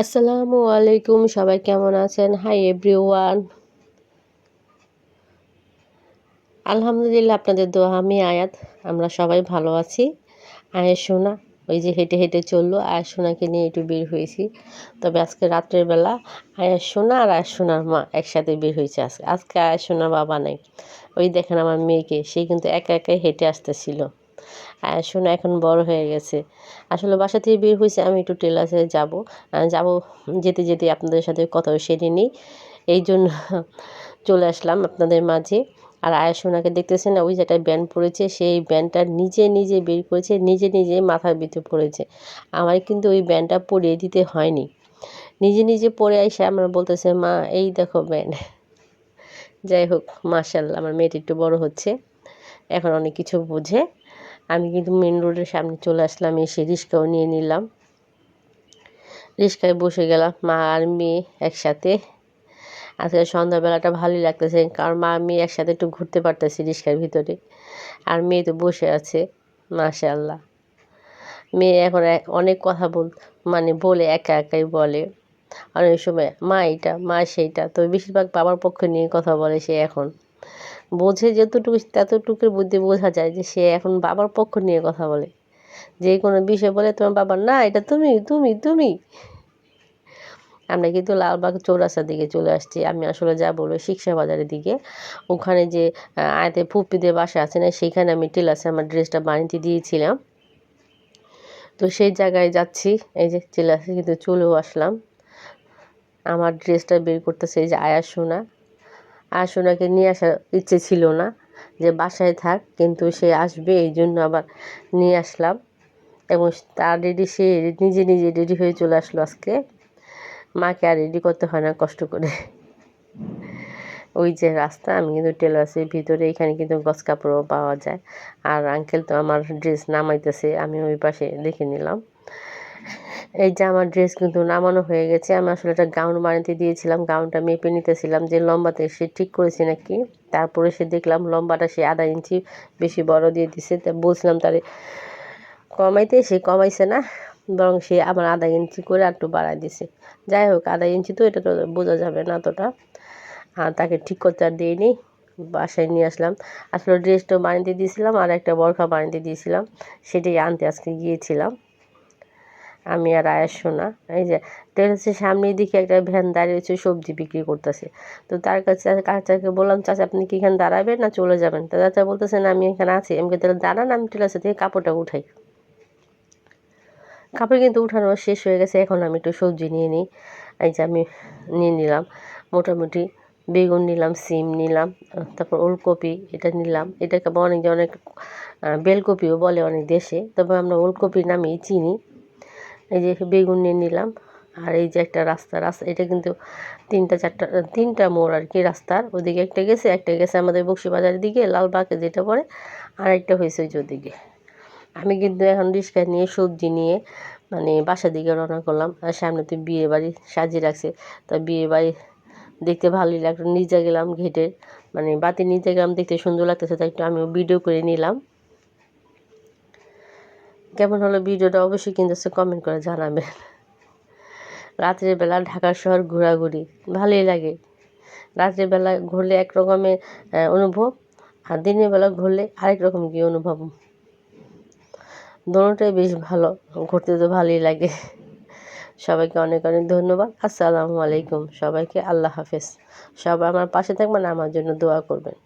আসসালামু আলাইকুম, সবাই কেমন আছেন? হাই এভরিওয়ান আলহামদুলিল্লাহ, আপনাদের দোয়া, আমি আয়াত। আমরা সবাই ভালো আছি। আয়ের সোনা ওই যে হেঁটে হেঁটে চলল আয়ের সোনাকে নিয়ে একটু বের হয়েছি। তবে আজকে রাত্রের বেলা আয়ের সোনা আর আয়ের সোনার মা একসাথে বের হয়েছে আজকে। আজকে আয়ের সোনার বাবা নেই। ওই দেখেন আমার মেয়েকে, সে কিন্তু একা একাই হেঁটে আসতেছিল। শোনো এখন বড় হয়ে গেছে। আসলে বাসা থেকে বের হয়েছে, আমি একটু টেলার্সে যাব। যাব যেতে যেতে আপনাদের সাথে কথাও সেরে নিই। এই জন্য চলে আসলাম আপনাদের মাঝে। আর আয়াসোনাকে দেখতেছেন ওই যেটা ব্যান্ড পড়েছে, সেই ব্যান্ডটা নিজে নিজে বের করেছে, নিজে নিজে মাথার ভিতরে পড়েছে। আমার কিন্তু ওই ব্যান্ডটা পরিয়ে দিতে হয়নি। নিজে নিজে পরে এসে আমরা বলতেছে, মা, এই দেখো ব্যান্ড যাই হোক মার্শাল্লাহ আমার মেয়েটি একটু বড় হচ্ছে। এখন অনেক কিছু বোঝে। আমি কিন্তু মেন রোডের সামনে চলে আসলাম, এসে রিক্সাও নিয়ে নিলাম। রিক্সায় বসে গেলাম, মা আর মেয়ে একসাথে। আজকে সন্ধ্যাবেলাটা ভালোই লাগতেছে, কারণ মা মেয়ে একসাথে একটু ঘুরতে পারতেছি রিক্সার ভিতরে। আর মেয়ে তো বসে আছে মাসা আল্লাহ মেয়ে এখন অনেক কথা বল মানে বলে, একা একাই বলে। অনেক সময় মা এইটা, মা সেইটা, তো বেশিরভাগ বাবার পক্ষে নিয়ে কথা বলে সে এখন। বোঝে যতটুকু, ততটুকুর বুদ্ধি বোঝা যায় যে সে এখন বাবার পক্ষ নিয়ে কথা বলে। যে কোনো বিষয় বলে তোমার বাবার না, এটা তুমি তুমি তুমি। আমরা কিন্তু লালবাগ চৌরাস্তার দিকে চলে আসছি। আমি আসলে যা বলব শিক্ষা বাজারের দিকে। ওখানে যে আয়তে ফুপিদের বাসা আছে না, সেখানে আমি টেলার্সে আমার ড্রেসটা বানিয়ে দিয়েছিলাম। তো সেই জায়গায় যাচ্ছি। এই যে টেলার্সে কিন্তু চলেও আসলাম। আমার ড্রেসটা বের করতেছে এই যে আয়া সোনা আর সোনাকে নিয়ে আসার ইচ্ছে ছিল না যে বাসায় থাক, কিন্তু সে আসবে, এই জন্য আবার নিয়ে আসলাম। এবং তার রেডি সে নিজে নিজে রেডি হয়ে চলে আসলো আজকে। মাকে আর রেডি করতে হয় না কষ্ট করে। ওই যে রাস্তা, আমি কিন্তু টেলার্সের ভিতরে, এখানে কিন্তু গছ কাপড়ও পাওয়া যায়। আর আঙ্কেল তো আমার ড্রেস নামাইতেছে, আমি ওই পাশে দেখে নিলাম। এই যে আমার ড্রেস কিন্তু নামানো হয়ে গেছে, আমি আসলে একটা গাউন বানাতে দিয়েছিলাম গাউনটা মেপে নিতেছিলাম যে লম্বাতে সে ঠিক করেছে নাকি। তারপরে সে দেখলাম লম্বাটা সে আধা ইঞ্চি বেশি বড় দিয়ে দিছে, তা বলছিলাম তারে, কমাইতে সে কমাইছে না, বরং সে আমার আধা ইঞ্চি করে একটু বাড়াই দিছে। যাই হোক, আধা ইঞ্চি তো এটা তো বোঝা যাবে না অতটা। আর তাকে ঠিক করতে আর দিইনি বাসায় নিয়ে আসলাম। আসলে ড্রেসটাও বানিয়ে দিয়েছিলাম আর একটা বরখা বানিয়ে দিয়েছিলাম, সেটাই আনতে আজকে গিয়েছিলাম। আমি আর আয়ের সোনা এই যে টেরেসের সামনের দিকে একটা ভ্যান দাঁড়িয়ে দাঁড়িয়েছে সবজি বিক্রি করতেছে। তো তার কাছে চাচাকে বললাম, চাচা, আপনি কি এখানে দাঁড়াবেন না চলে যাবেন? তো চাচা বলতেছেন আমি এখানে আছি। আমি তাহলে দাঁড়ান, আমি টেলার্সে থেকে কাপড়টা উঠাই। কাপড় কিন্তু উঠানো শেষ হয়ে গেছে, এখন আমি একটু সবজি নিয়ে নিই। এই যে আমি নিয়ে নিলাম, মোটামুটি বেগুন নিলাম, সিম নিলাম, তারপর ওলকপি এটা নিলাম। এটাকে অনেক অনেক বেলকপিও বলে অনেক দেশে, তবে আমরা ওলকপি নামেই চিনি। এই যে বেগুন নিয়ে নিলাম। আর এই যে একটা রাস্তা রাস্তা, এটা কিন্তু তিনটা, চারটা, তিনটা মোড় আর কি রাস্তার। ওদিকে একটা গেছে একটা গেছে আমাদের বক্সিবাজারের দিকে, লালবাগে যেটা পড়ে, আর একটা হয়েছে ওই ওদিকে। আমি কিন্তু এখন রিক্সা নিয়ে সবজি নিয়ে মানে বাসার দিকে রওনা করলাম। আর সামনে তো বিয়ে বাড়ি সাজিয়ে রাখছে। তা বিয়ে বাড়ি দেখতে ভালোই লাগল। নিজে গেলাম ঘেটে। মানে বাতি নিজে গেলাম, দেখতে সুন্দর লাগতেছে, তাই একটু আমি ভিডিও করে নিলাম। কেমন হলো ভিডিওটা অবশ্যই কিন্তু কমেন্ট করে জানাবেন। রাত্রের বেলা ঢাকা শহর ঘোরাঘুরি, ভালোই লাগে। রাত্রের বেলা ঘুরলে এক রকমের অনুভব আর দিনের বেলা ঘুরলে আরেক রকম কি অনুভব। দোনোটাই বেশ ভালো, ঘুরতে তো ভালোই লাগে। সবাইকে অনেক অনেক ধন্যবাদ। আসসালামু আলাইকুম। সবাইকে আল্লাহ হাফেজ। সবাই আমার পাশে থাকবেন, আমার জন্য দোয়া করবেন।